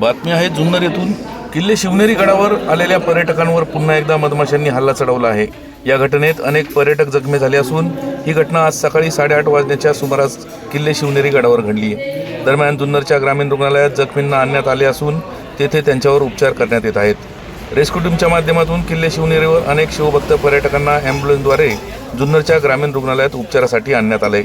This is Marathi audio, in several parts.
बातमी आहे जुन्नर येथून किल्ले शिवनेरी गडावर आलेल्या पर्यटकांवर पुन्हा एकदा मधमाशांनी हल्ला चढवला आहे. या घटनेत अनेक पर्यटक जखमी झाले असून ही घटना आज सकाळी साडेआठ वाजण्याच्या सुमारास किल्ले शिवनेरी गडावर घडली आहे. दरम्यान जुन्नरच्या ग्रामीण रुग्णालयात जखमींना आणण्यात आले असून तेथे त्यांच्यावर उपचार करण्यात येत आहेत. रेस्क्यू टीमच्या माध्यमातून किल्ले शिवनेरीवर अनेक शिवभक्त पर्यटकांना ॲम्ब्युलन्सद्वारे जुन्नरच्या ग्रामीण रुग्णालयात उपचारासाठी आणण्यात आले.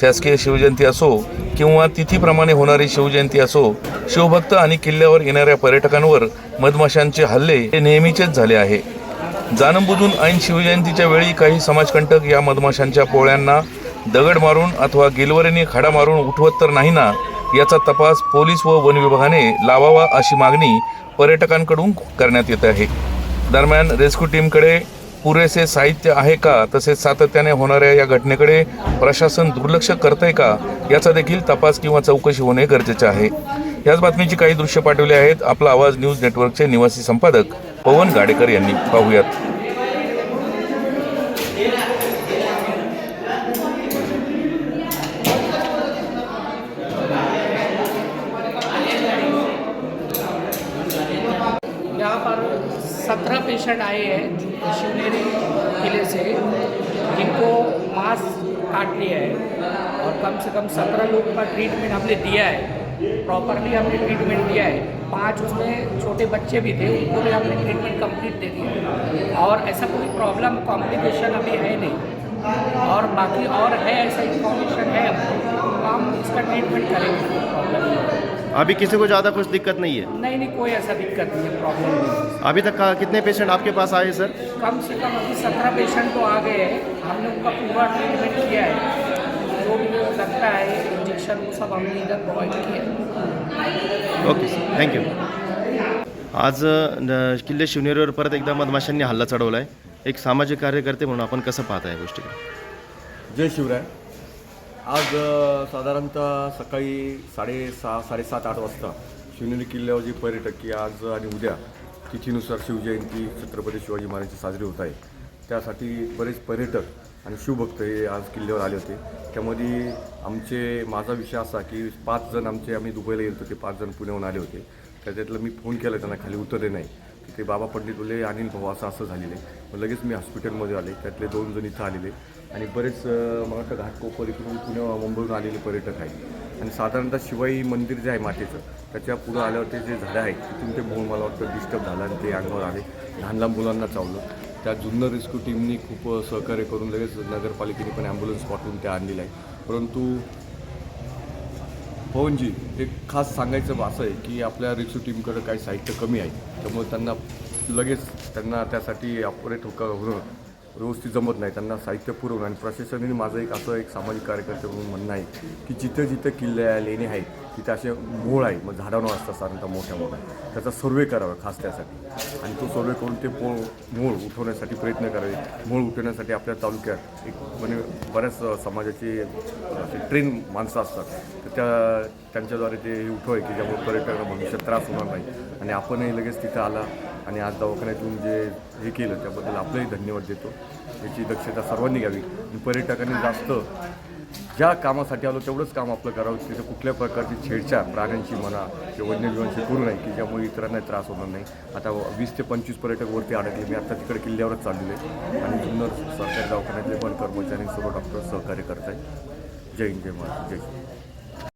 शासकीय शिवजयंती असो किंवा तिथीप्रमाणे होणारी शिवजयंती असो शिवभक्त आणि किल्ल्यावर येणाऱ्या पर्यटकांवर मधमाशांचे हल्ले हे नेहमीचेच झाले आहे. जाणूनबुजून ऐन शिवजयंतीच्या वेळी काही समाजकंटक या मधमाशांच्या पोळ्यांना दगड मारून अथवा गिलवरीने खडा मारून उठवत तर नाही ना याचा तपास पोलीस व वन विभागाने लावावा अशी मागणी पर्यटकांकडून करण्यात येत आहे. दरम्यान रेस्क्यू टीमकडे पुरेसे साहित्य आहे का? तसेच सातत्याने होणाऱ्या या घटनेकडे प्रशासन दुर्लक्ष करतंय का? याचा देखील तपास किंवा चौकशी होणे गरजेचे आहे. याच बातमीची काही दृश्य पाठवली आहेत. आपला आवाज न्यूज नेटवर्कचे निवासी संपादक पवन गाडेकर यांनी. पाहूयात. सत्रह पेशेंट आए हैं शिवनेरी किले से। जिनको मांस काट लिया है और कम से कम सत्रह लोगों का ट्रीटमेंट हमने दिया है। प्रॉपरली हमने ट्रीटमेंट दिया है। पाँच उसमें छोटे बच्चे भी थे उनको भी हमने ट्रीटमेंट कंप्लीट दे दिया। और ऐसा कोई प्रॉब्लम कॉम्प्लिकेशन अभी है नहीं। और बाकी और है ऐसा इंफॉर्मेशन है, हम इसका ट्रीटमेंट करेंगे। प्रॉब्लम। अभी किसी को ज़्यादा कुछ दिक्कत नहीं है? नहीं नहीं कोई ऐसा दिक्कत नहीं है प्रॉब्लम नहीं अभी तक का- कितने पेशेंट आपके पास आए सर कम से कम अभी सत्रह पेशेंट तो आ गए हैं। हमने उनका पूरा ट्रीटमेंट किया है। जो भी लगता है इंजेक्शन वो सब हमने इधर प्रोवाइड किया है। ओके सर थँक्यू आज अ, किल्ले शिवनेरीवर परत एकदा मधमाशांनी हल्ला चढवला आहे एक सामाजिक कार्यकर्ते म्हणून आपण कसं पाहता या गोष्टीकडे? जय शिवराय. आज साधारणतः सकाळी साडेसहा साडेसात आठ वाजता शिवनेरी किल्ल्यावर जे पर्यटक की आज आणि उद्या तिथीनुसार शिवजयंती छत्रपती शिवाजी महाराजांची साजरी होत आहे. त्यासाठी बरेच पर्यटक आणि शिवभक्त हे आज किल्ल्यावर आले होते. त्यामध्ये आमचे माझा विषय असा की पाच जण आमचे आम्ही दुबईला गेलो होते पाच जण पुण्याहून आले होते. त्याच्यातलं मी फोन केला त्यांना खाली उतरले नाही. ते बाबा पंडित बोलले अनिल भाऊ असं असं झालेलं आहे. मग लगेच मी हॉस्पिटलमध्ये आले त्यातले दोन जण इथं आलेले. आणि बरेच मला वाटतं घाटकोपर इकडून पुणे मुंबईहून आलेले पर्यटक आहेत. आणि साधारणतः शिवाई मंदिर जे आहे मातेचं त्याच्या पुढं आल्यावर ते जे झाडं आहेत तिथून ते बघून मला वाटतं डिस्टर्ब झालं आणि ते अंगावर आले. लहान लहान मुलांना चावलं. त्या जुन्नर रेस्क्यू टीमनी खूप सहकार्य करून लगेच नगरपालिकेने पण ॲम्ब्युलन्स पाठवून त्या आणलेल्या आहे. परंतु पवनजी एक खास सांगायचं असं आहे की आपल्या रेस्क्यू टीमकडं काही साहित्य कमी आहे. त्यामुळे त्यांना लगेच त्यांना त्यासाठी ऑपरेट होका होणं व्यवस्थित जमत नाही. त्यांना साहित्य पुरवणं आणि प्रशासनाने माझं एक असं एक सामाजिक कार्यकर्ते म्हणून म्हणणं आहे की जिथं जिथं किल्ले आहे, लेणे आहेत तिथे असे मूळ आहे मग झाडांवर असतात साधारणतः मोठ्या मोठ्या. त्याचा सर्वे करावा खास त्यासाठी. आणि तो सर्वे करून ते मूळ मूळ उठवण्यासाठी प्रयत्न करावे. मूळ उठवण्यासाठी आपल्या तालुक्यात एक म्हणजे बऱ्याच समाजाचे असे ट्रेन माणसं असतात. तर त्या त्यांच्याद्वारे ते उठवाय की ज्यामुळे पर्यटकांना भविष्यात त्रास होणार नाही. आणि आपणही लगेच तिथं आला. आणि आज दवाखान्यातून जे हे केलं त्याबद्दल आपलंही धन्यवाद देतो. याची दक्षता सर्वांनी घ्यावी आणि पर्यटकांनी जास्त ज्या कामासाठी आलो तेवढंच काम आपलं करावं. तिथे कुठल्या प्रकारची छेडछाड प्राण्यांची म्हणा किंवा वन्यजीवांशी करू नये की ज्यामुळे इतरांना त्रास होणार नाही. आता वीस ते पंचवीस पर्यटक वरती अडकले. मी आता तिकडे किल्ल्यावरच चाललेले आहे. आणि जुन्नर सरकारी दवाखान्यातले पण कर्मचारी सर्व डॉक्टर सहकार्य करत आहेत जय हिंद जय महाराज जय श्री